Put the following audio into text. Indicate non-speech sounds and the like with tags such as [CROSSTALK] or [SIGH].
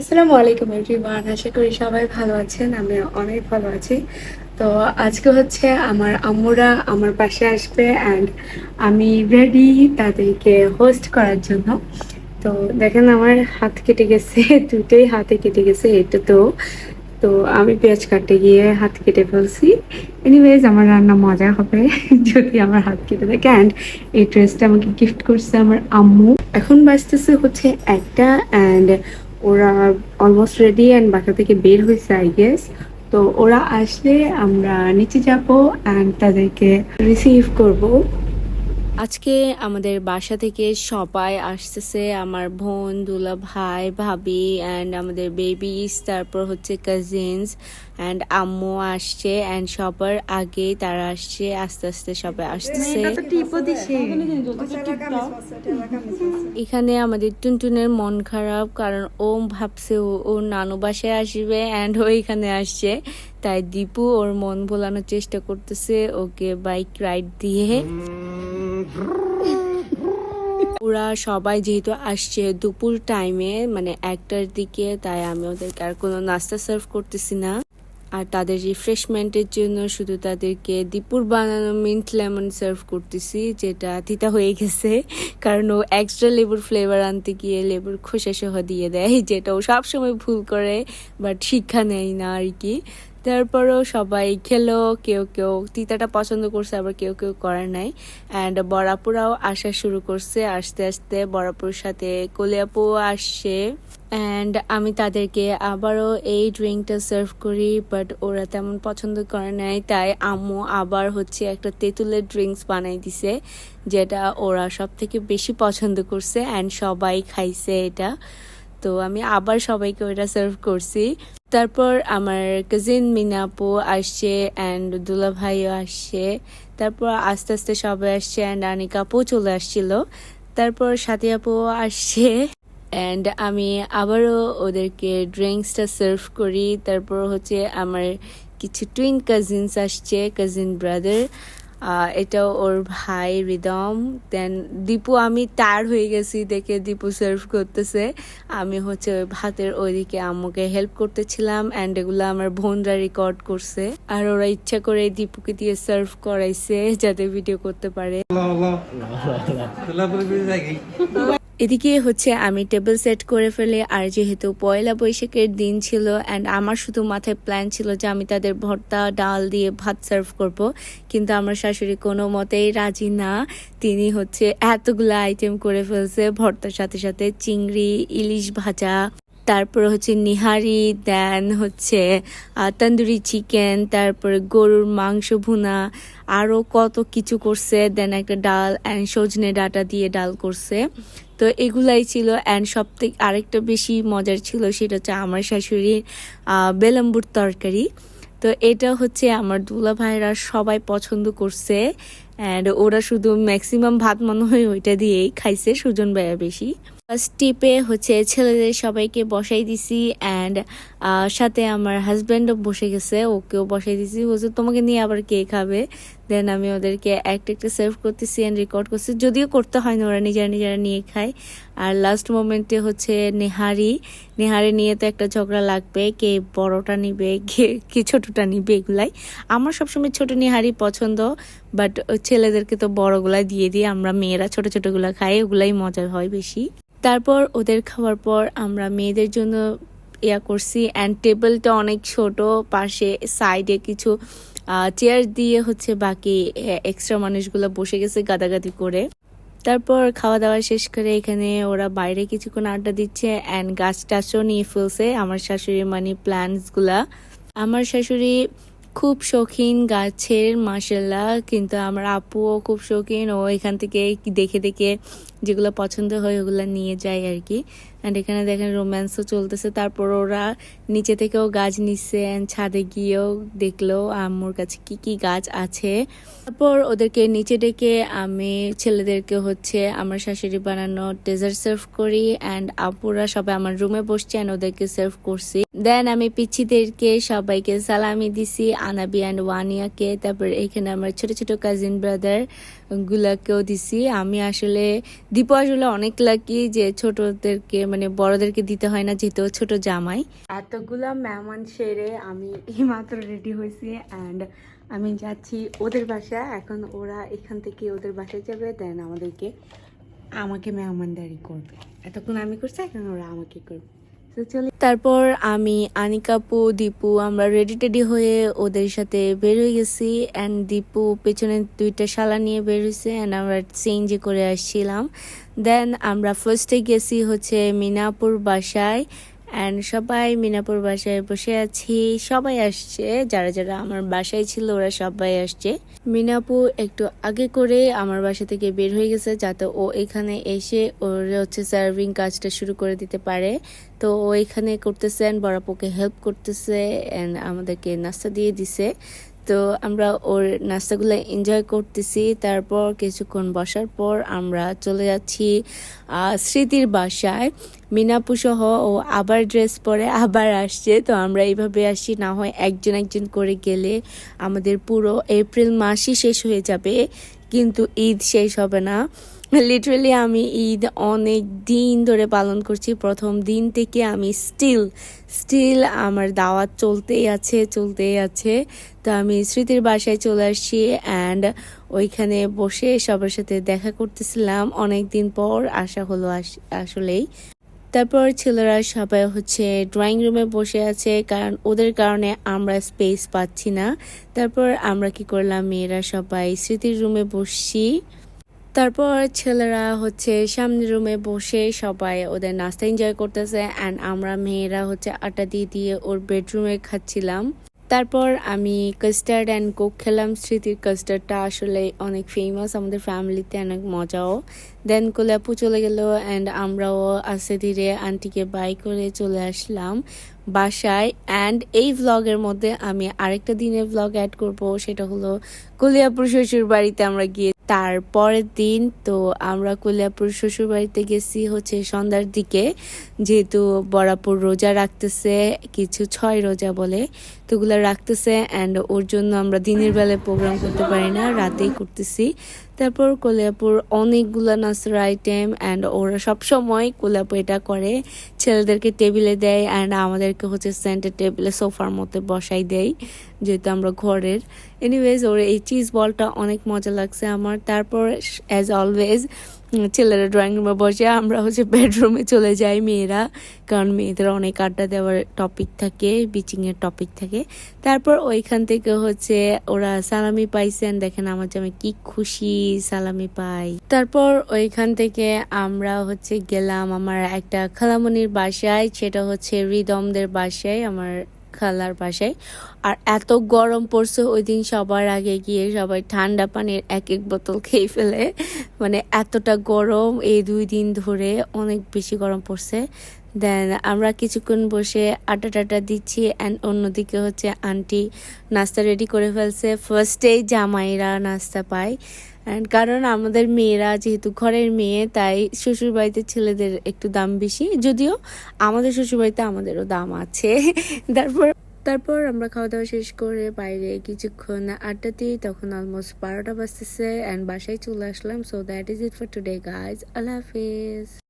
আসসালামু আলাইকুম এভরিওয়ান আশা করি সবাই ভালো আছেন, আমি অনেক ভালো আছি। তো আজকে হচ্ছে আমার আম্মুরা আমার পাশে আসবে অ্যান্ড আমি রেডি তাদেরকে হোস্ট করার জন্য। তো দেখেন আমার হাত কেটে গেছে, দুটোই হাতে কেটে গেছে, এটা তো। তো আমি পেঁয়াজ কাটতে গিয়ে হাত কেটে ফেলছি। এনিওয়েজ আমার রান্না মজা হবে, [LAUGHS] যদি আমার হাত কেটে থাকে। অ্যান্ড এই ড্রেসটা আমাকে গিফট করছে আমার আম্মু। এখন বাঁচতেছে হচ্ছে একটা অ্যান্ড ওরা অলমোস্ট রেডি অ্যান্ড বাসা থেকে বের হয়েছে আই গেস তো ওরা আসলে আমরা নিচে যাব অ্যান্ড তাদেরকে রিসিভ করব। আজকে আমাদের বাসা থেকে সবাই আসতেছে আমার বোন দুলা ভাই ভাবি অ্যান্ড আমাদের বেবিস তারপর হচ্ছে কাজিনস অ্যান্ড আম্মু আসছে অ্যান্ড সবার আগে তারা আসছে আস্তে আস্তে সবাই আসতেছে। এখানে আমাদের টুনটুনের মন খারাপ কারণ ও ভাবছে ও ওর নানু বাসায় আসবে অ্যান্ড ও এখানে আসছে। তাই দীপু ওর মন ভোলানোর চেষ্টা করতেছে ওকে বাইক রাইড দিয়ে। ওরা সবাই যেহেতু আসছে দুপুর টাইমে মানে একটার দিকে, তাই আমি ওদেরকে আর কোনো নাস্তা সার্ভ করতেছি না। আর তাদের রিফ্রেশমেন্টের জন্য শুধু তাদেরকে দীপুর বানানো মিন্ট লেমন সার্ভ করতেছি, যেটা তিতা হয়ে গেছে, কারণ ও এক্সট্রা লেবুর ফ্লেভার আনতে গিয়ে লেবুর খোসা সহ দিয়ে দেয়, যেটা ও সবসময় ভুল করে বাট শিক্ষা নেয় না আর কি। তারপরেও সবাই খেলো, কেউ কেউ তিতাটা পছন্দ করছে, আবার কেউ কেউ করে নাই। অ্যান্ড বড়াপুরাও আসা শুরু করছে, আস্তে আস্তে বড়াপুর সাথে কলিয়াপুও আসছে। অ্যান্ড আমি তাদেরকে আবারও এই ড্রিঙ্কটা সার্ভ করি বাট ওরা তেমন পছন্দ করে নাই, তাই আম্মু আবার হচ্ছে একটা তেঁতুলের ড্রিঙ্কস বানাই দিছে, যেটা ওরা সব থেকে বেশি পছন্দ করছে অ্যান্ড সবাই খাইছে এটা। তো আমি আবার সবাইকে ওটা সার্ভ করছি। তারপর আমার কাজিন মিনাপু আসছে অ্যান্ড দুলা ভাইও আসছে। তারপর আস্তে আস্তে সবাই আসছে অ্যান্ড আনিকাপু চলে আসছিল। তারপর সাথী আপুও আসছে। অ্যান্ড আমি আবারও ওদেরকে ড্রিঙ্কসটা সার্ভ করি। তারপর হচ্ছে আমার কিছু টুইন কাজিনস আসছে কাজিন ব্রাদার এটাও ওর ভাই রিদম। দেন দীপু, আমি তার হয়ে গেছি দেখে দীপু সার্ভ করতেছে। আমি হচ্ছে ওই ভাতের ওইদিকে আম্মুকে হেল্প করতেছিলাম অ্যান্ড এগুলো আমার বোনরা রেকর্ড করছে। আর ওরা ইচ্ছা করে দীপুকে দিয়ে সার্ভ করাইছে যাতে ভিডিও করতে পারে। এদিকে হচ্ছে আমি টেবিল সেট করে ফেলে, আর যেহেতু পয়লা বৈশাখের দিন ছিল অ্যান্ড আমার শুধু মাথায় প্ল্যান ছিল যে আমি তাদের ভর্তা, ডাল দিয়ে ভাত সার্ভ করব, কিন্তু আমার শাশুড়ি কোনো মতেই রাজি না। তিনি হচ্ছে এতগুলো আইটেম করে ফেলছে, ভর্তার সাথে সাথে চিংড়ি, ইলিশ ভাজা, তারপরে হচ্ছে নিহারি দেন হচ্ছে তন্দুরি চিকেন তারপরে গরুর মাংস ভুনা আরও কত কিছু করছে দেন একটা ডাল অ্যান্ড সজনে ডাটা দিয়ে ডাল করছে। তো এগুলাই ছিল। অ্যান্ড সব থেকে আরেকটা বেশি মজার ছিল সেটা হচ্ছে আমার শাশুড়ির বেলাম্বুর তরকারি। তো এটা হচ্ছে আমার দুলা ভাইরা সবাই পছন্দ করছে। অ্যান্ড ওরা শুধু ম্যাক্সিমাম ভাত মনে হয় ওইটা দিয়েই খাইছে, সুজন ভাইয়া বেশি। ফার্স্ট টিপে হচ্ছে ছেলেদের সবাইকে বসাই দিছি। অ্যান্ড সাথে আমার হাজব্যান্ডও বসে গেছে, ওকেও বসাই দিছি। বলছে, তোমাকে নিয়ে আবার কে খাবে? দেন আমি ওদেরকে একটা একটা সার্ভ করতেছি অ্যান্ড রেকর্ড করছি। যদিও করতে হয় না, ওরা নিজেরা নিজেরা নিয়ে খায়। আর লাস্ট মোমেন্টে হচ্ছে নেহারি। নেহারি নিয়ে তো একটা ঝগড়া লাগবে, কে বড়টা নিবে, কে কে ছোটোটা নিবে এগুলাই। আমার সবসময় ছোট নেহারি পছন্দ বাট ছেলেদেরকে তো বড়গুলাই দিয়ে দিয়ে আমরা মেয়েরা ছোট ছোটগুলা খাই ওগুলাই মজা হয় বেশি। তারপর ওদের খাওয়ার পর আমরা মেয়েদের জন্য ইয়া করছি অ্যান্ড টেবিলটা অনেক ছোট, পাশে সাইডে কিছু চেয়ার দিয়ে হচ্ছে বাকি এক্সট্রা মানুষগুলো বসে গেছে গাদাগাদি করে। তারপর খাওয়া দাওয়া শেষ করে এখানে ওরা বাইরে কিছুক্ষণ আড্ডা দিচ্ছে অ্যান্ড গাছ টাছও নিয়ে ফেলছে আমার শাশুড়ির মানি প্ল্যান্টসগুলা। আমার শাশুড়ি খুব শৌখিন গাছের মাসাল্লাহ কিন্তু আমার আপুও খুব শৌখিন। ও এখান থেকে দেখে দেখে যেগুলো পছন্দ হয় ওগুলো নিয়ে যায় আর কি। অ্যান্ড এখানে দেখেন রোম্যান্সও চলতেছে। তারপর ওরা নিচে থেকেও গাছ নিচ্ছে অ্যান্ড ছাদে গিয়েও দেখল আম্মুর কাছে কি কি গাছ আছে। তারপর ওদেরকে নিচে ডেকে আমি ছেলেদেরকে হচ্ছে আমার শাশুড়ি বানানো ডেজার্ট সার্ভ করি অ্যান্ড আপুরা সবাই আমার রুমে বসছে অ্যান্ড ওদেরকে সার্ভ করছি। দেন আমি পিচ্ছিদেরকে সবাইকে সালামি দিছি, আনাবি অ্যান্ড ওয়ানিয়াকে। তারপর এখানে আমার ছোট ছোট কাজিন ব্রাদার গুলাকেও দিছি। আমি আসলে দীপু আসলে অনেক লাকি যে ছোটদেরকে মানে বড়দেরকে দিতে হয় না, যেহেতু ছোট জামাই। এতগুলা মেহমান সেরে আমি এইমাত্র রেডি হয়েছি অ্যান্ড আমি যাচ্ছি ওদের বাসা এখন ওরা এখান থেকে ওদের বাসায় যাবে দেন আমাদেরকে, আমাকে মেহমানদারি করবে। এতক্ষণ আমি করছি, এখন ওরা আমাকে করবে। তারপর আমি আনিকাপু দীপু, আমরা রেডি টেডি হয়ে ওদের সাথে বের হয়ে গেছি। অ্যান্ড দীপু পেছনে দুইটা শালা নিয়ে বের হয়েছে অ্যান্ড আমরা চেঞ্জে করে আসছিলাম। দেন আমরা ফার্স্টে গেছি হচ্ছে মিনাপুর বাসায়। অ্যান্ড সবাই মিনাপুর বাসায় বসে আছি, সবাই আসছে, যারা যারা আমার বাসায় ছিল ওরা সবাই আসছে। মিনাপু একটু আগে করে আমার বাসা থেকে বের হয়ে গেছে, যাতে ও এখানে এসে ওর হচ্ছে সার্ভিং কাজটা শুরু করে দিতে পারে। তো ও এখানে করতেছে অ্যান্ড বড়াপুকে হেল্প করতেছে অ্যান্ড আমাদেরকে নাস্তা দিয়ে দিছে। তো আমরা ওর নাস্তাগুলো এনজয় করতেছি। তারপর কিছুক্ষণ বসার পর আমরা চলে যাচ্ছি স্মৃতির বাসায়। মিনাপু সহ ও আবার ড্রেস পরে আবার আসছে। তো আমরা এইভাবে আসি, না হয় একজন একজন করে গেলে আমাদের পুরো এপ্রিল মাসই শেষ হয়ে যাবে। কিন্তু ঈদ শেষ হবে না। [LAUGHS] লিটারালি আমি ঈদ অনেক দিন ধরে পালন করছি। প্রথম দিন থেকে আমি স্টিল স্টিল আমার দাওয়াত চলতেই আছে চলতেই আছে। তো আমি স্মৃতির বাসায় চলে আসছি অ্যান্ড ওইখানে বসে সবার সাথে দেখা করতেছিলাম। অনেক দিন পর আসা হলো আস- আসলেই। তারপর ছেলেরা সবাই হচ্ছে ড্রয়িং রুমে বসে আছে, কারণ ওদের কারণে আমরা স্পেস পাচ্ছি না। তারপর আমরা কি করলাম, মেয়েরা সবাই স্মৃতির রুমে বসছি। তারপর ছেলেরা হচ্ছে সামনের রুমে বসে সবাই ওদের নাস্তা এনজয় করতেছে অ্যান্ড আমরা মেয়েরা হচ্ছে আটা দিয়ে দিয়ে ওর বেডরুমে খাচ্ছিলাম। তারপর আমি কাস্টার্ড অ্যান্ড কোক খেলাম। স্মৃতির কাস্টার্ডটা আসলে অনেক ফেমাস আমাদের ফ্যামিলিতে অনেক মজাও। দেন কোলাপু চলে গেল অ্যান্ড আমরাও আস্তে ধীরে আন্টিকে বাই করে চলে আসলাম বাসায়। অ্যান্ড এই ভ্লগের মধ্যে আমি আরেকটা দিনের ভ্লগ অ্যাড করব, সেটা হলো কলিয়াপুর শ্বশুর বাড়িতে আমরা গিয়ে তার পরের দিন তো আমরা কলিয়াপুর শ্বশুর বাড়িতে গেছি হচ্ছে সন্ধ্যার দিকে, যেহেতু বরাপুর রোজা রাখতেছে, কিছু ছয় রোজা বলে, তো ওগুলো রাখতেছে অ্যান্ড ওর জন্য আমরা দিনের বেলায় প্রোগ্রাম করতে পারি না, রাতেই করতেছি। তারপর কলিয়াপুর অনেকগুলো নাচের আইটেম অ্যান্ড ওরা সবসময় কলিয়াপুর এটা করে, ছেলেদেরকে টেবিলে দেয় অ্যান্ড আমাদেরকে হচ্ছে সেন্টার টেবিলে সোফার মধ্যে বসাই দেয়। যেহেতু আমরা ঘরের। এনিওয়েজ ওর এই চিজ বলটা অনেক মজা লাগছে আমার। তারপর অ্যাজ অলওয়েজ ছেলেরা ড্রয়িং রুমে বসে, আমরা হচ্ছে বেডরুমে চলে যাই মেয়েরা, কারণ মেয়েদের অনেক আড্ডা দেওয়ার টপিক থাকে বিচিংয়ের টপিক থাকে। তারপর ওইখান থেকে হচ্ছে ওরা সালামি পাইছেন দেখেন আমার জামে কি খুশি সালামি পাই তারপর ওইখান থেকে আমরা হচ্ছে গেলাম আমার একটা খালামনির বাসায়, সেটা হচ্ছে রিদমদের বাসায়, আমার খালার বাসায়। আর এত গরম পড়ছে ওই দিন সবার আগে গিয়ে সবাই ঠান্ডা পানির এক এক বোতল খেয়ে ফেলে। মানে এতটা গরম এই দুই দিন ধরে অনেক বেশি গরম পড়ছে। দেন আমরা কিছুক্ষণ বসে আটা টাটা দিচ্ছি অ্যান্ড অন্যদিকে হচ্ছে আন্টি নাস্তা রেডি করে ফেলছে। ফার্স্টেই জামাইরা নাস্তা পায়। অ্যান্ড কারণ আমাদের মেয়েরা যেহেতু ঘরের মেয়ে, তাই শ্বশুরবাড়িতে ছেলেদের একটু দাম বেশি। যদিও আমাদের শ্বশুরবাড়িতে আমাদেরও দাম আছে। [LAUGHS] তারপর তারপর আমরা খাওয়া দাওয়া শেষ করে বাইরে কিছুক্ষণ আড্ডা দিই, তখন অলমোস্ট বারোটা বাজতেছে অ্যান্ড বাসায় চলে আসলাম। So that is it for today guys Allah Hafiz.